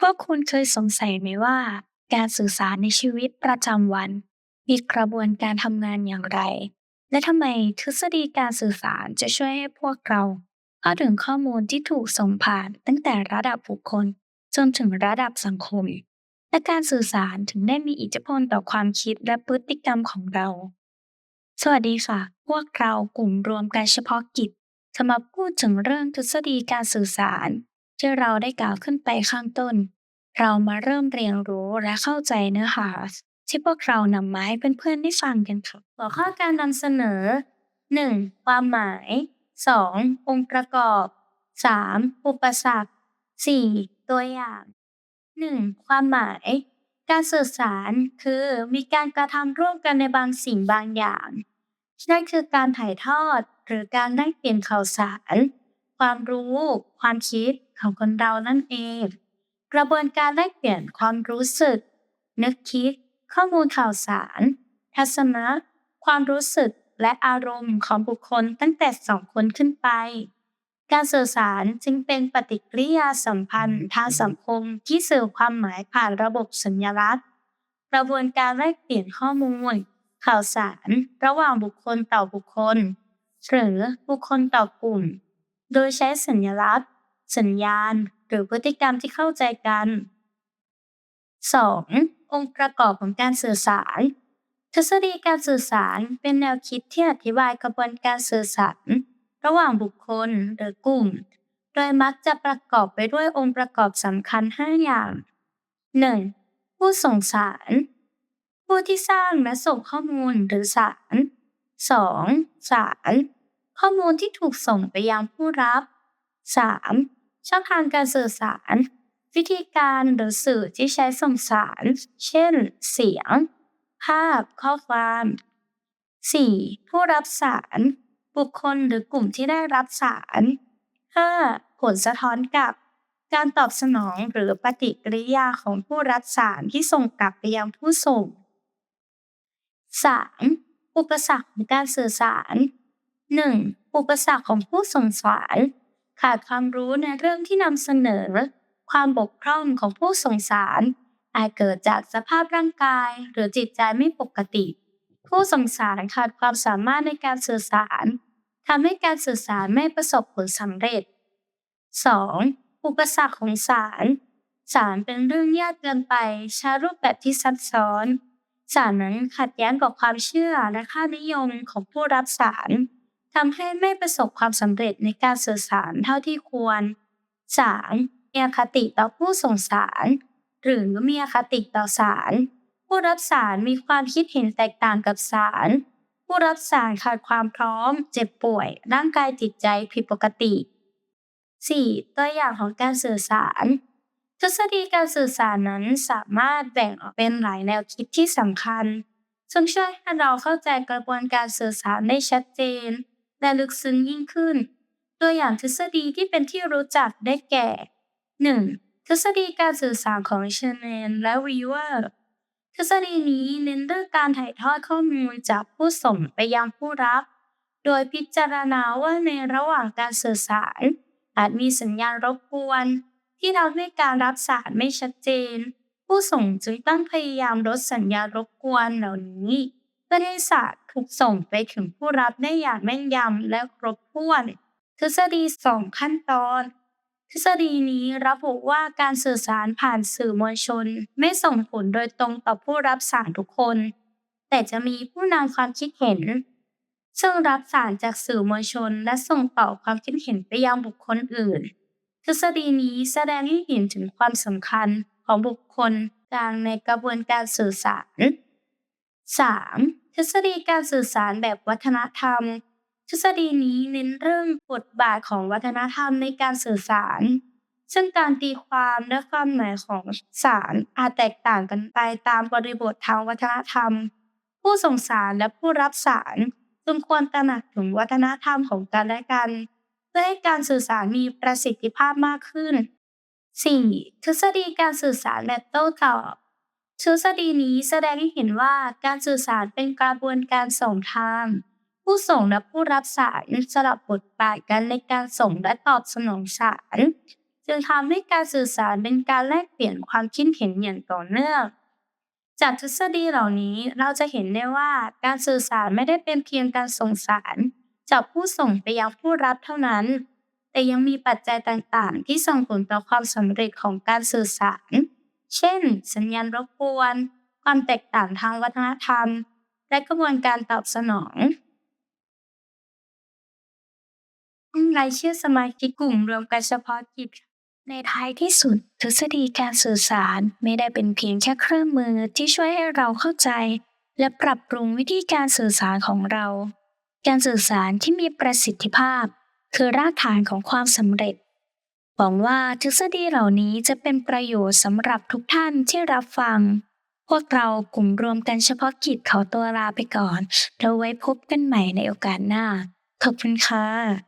พวกคุณเคยสงสัยไหมว่า การสื่อสารในชีวิตประจำวันมีกระบวนการทำงานอย่างไร และทำไมทฤษฎีการสื่อสารจะช่วยให้พวกเราเข้าถึงข้อมูลที่ถูกส่งผ่านตั้งแต่ระดับบุคคลจนถึงระดับสังคม และการสื่อสารถึงได้มีอิทธิพลต่อความคิดและพฤติกรรมของเรา สวัสดีค่ะ พวกเรากลุ่มรวมการเฉพาะกิจจะมาพูดถึงเรื่องทฤษฎีการสื่อสาร ที่เราได้กล่าวขึ้นไปข้างต้น เรามาเริ่มเรียนรู้และเข้าใจเนื้อหาที่พวกเรานำมาให้เพื่อนๆได้ฟังกันค่ะหัวข้อการนำเสนอ 1. ความหมาย 2. องค์ประกอบ 3. อุปสรรค 4. ตัวอย่าง 1. ความหมาย การสื่อสารคือมีการกระทำร่วมกันในบางสิ่งบางอย่าง นั่นคือการถ่ายทอดหรือการแลกเปลี่ยนข่าวสาร ความรู้ ความคิด ของคนเรานั่นเอง กระบวนการแลกเปลี่ยนความรู้สึก นึกคิด ข้อมูลข่าวสาร ทัศนะ ความรู้สึกและอารมณ์ของบุคคลตั้งแต่สองคนขึ้นไป การสื่อสารจึงเป็นปฏิกิริยาสัมพันธ์ทางสังคมที่สื่อความหมายผ่านระบบสัญลักษณ์ กระบวนการแลกเปลี่ยนข้อมูล ข่าวสาร ระหว่างบุคคลต่อบุคคล หรือบุคคลต่อกลุ่ม โดยใช้สัญลักษณ์ สัญญาณ หรือพฤติกรรมที่เข้าใจกัน 2. องค์ประกอบของการสื่อสาร ทฤษฎีการสื่อสารเป็นแนวคิดที่อธิบายกระบวนการสื่อสาร ระหว่างบุคคลหรือกลุ่ม โดยมักจะประกอบไปด้วยองค์ประกอบสำคัญ 5 อย่าง 1. ผู้ส่งสาร ผู้ที่สร้างและส่งข้อมูลหรือสาร 2. สาร ข้อมูลที่ถูกส่งไปยังผู้รับ 3. ช่องทางการสื่อสาร วิธีการหรือสื่อที่ใช้ส่งสาร เช่น เสียง ภาพ ข้อความ 4. ผู้รับสาร บุคคลหรือกลุ่มที่ได้รับสาร 5. ผลสะท้อนกลับ การตอบสนองหรือปฏิกิริยาของผู้รับสารที่ส่งกลับไปยังผู้ส่ง 3. อุปสรรคของการสื่อสาร 1. อุปสรรคของผู้ส่งสาร ขาดความรู้ในเรื่องที่นำเสนอ ความบกพร่องของผู้ส่งสาร อาจเกิดจากสภาพร่างกายหรือจิตใจไม่ปกติ ผู้ส่งสารขาดความสามารถในการสื่อสารทำให้การสื่อสารไม่ประสบผลสำเร็จ 2. อุปสรรคของสาร สารเป็นเรื่องยากเกินไปใช้รูปแบบที่ซับซ้อน สารนั้นขัดแย้งกับความเชื่อและค่านิยมของผู้รับสาร ทำให้ไม่ประสบความสำเร็จในการสื่อสารเท่าที่ควร 3. มีอคติต่อผู้ส่งสาร หรือมีอคติต่อสาร ผู้รับสารมีความคิดเห็นแตกต่างกับสาร ผู้รับสารขาดความพร้อม เจ็บป่วย ร่างกายจิตใจผิดปกติ 4. ตัวอย่างของการสื่อสาร ทฤษฎีการสื่อสารนั้นสามารถแบ่งออกเป็นหลายแนวคิดที่สำคัญ ซึ่งช่วยให้เราเข้าใจกระบวนการสื่อสารได้ชัดเจน และลึกซึ้งยิ่งขึ้น ตัวอย่างทฤษฎีที่เป็นที่รู้จักได้แก่ 1. ทฤษฎีการสื่อสารของเชนเนนและวีเวอร์ทฤษฎีนี้เน้นเรื่องการถ่ายทอดข้อมูลจากผู้ส่งไปยังผู้รับ โดยพิจารณาว่าในระหว่างการสื่อสาร อาจมีสัญญาณรบกวน ที่ทำให้การรับสารไม่ชัดเจน ผู้ส่งจึงต้องพยายามลดสัญญาณรบกวนเหล่านี้เพื่อให้สาร ส่งไปถึงผู้รับได้อย่างแม่นยำและครบถ้วน ทฤษฎีสองขั้นตอน ทฤษฎีนี้ระบุว่าการสื่อสารผ่านสื่อมวลชน ไม่ส่งผลโดยตรงต่อผู้รับสารทุกคน แต่จะมีผู้นำความคิดเห็น ซึ่งรับสารจากสื่อมวลชน และส่งต่อความคิดเห็นไปยังบุคคลอื่น ทฤษฎีนี้แสดงให้เห็นถึงความสำคัญของบุคคลกลางในกระบวนการสื่อสาร 3. ทฤษฎีการสื่อสารแบบวัฒนธรรม ทฤษฎีนี้เน้นเรื่องบทบาทของวัฒนธรรมในการสื่อสาร ซึ่งการตีความและความหมายของสารอาจแตกต่างกันไปตามบริบททางวัฒนธรรม ผู้ส่งสารและผู้รับสารจึงควรตระหนักถึงวัฒนธรรมของกันและกัน เพื่อให้การสื่อสารมีประสิทธิภาพมากขึ้น 4. ทฤษฎีการสื่อสารแบบโต้ตอบ ทฤษฎีนี้แสดงให้เห็นว่าการสื่อสารเป็นกระบวนการสองทาง ผู้ส่งและผู้รับสารสลับบทบาทกันในการส่งและตอบสนองสารจึงทำให้การสื่อสารเป็นการแลกเปลี่ยนความคิดเห็นอย่างต่อเนื่อง จากทฤษฎีเหล่านี้เราจะเห็นได้ว่าการสื่อสารไม่ได้เป็นเพียงการส่งสาร จากผู้ส่งไปยังผู้รับเท่านั้น แต่ยังมีปัจจัยต่างๆ ที่ส่งผลต่อความสำเร็จของการสื่อสาร เช่น สัญญาณรบกวน ความแตกต่างทางวัฒนธรรม และกระบวนการตอบสนองรายชื่อสมาชิกกลุ่มรวมกันเฉพาะกิจ ในท้ายที่สุด ทฤษฎีการสื่อสารไม่ได้เป็นเพียงแค่เครื่องมือที่ช่วยให้เราเข้าใจ และปรับปรุงวิธีการสื่อสารของเรา การสื่อสารที่มีประสิทธิภาพ คือรากฐานของความสำเร็จ หวังว่าทฤษฎีเหล่านี้จะเป็นประโยชน์สำหรับทุกท่านที่รับฟัง พวกเรากลุ่มรวมกันเฉพาะกิจขอตัวลาไปก่อนแล้วไว้พบกันใหม่ในโอกาสหน้า ขอบคุณค่ะ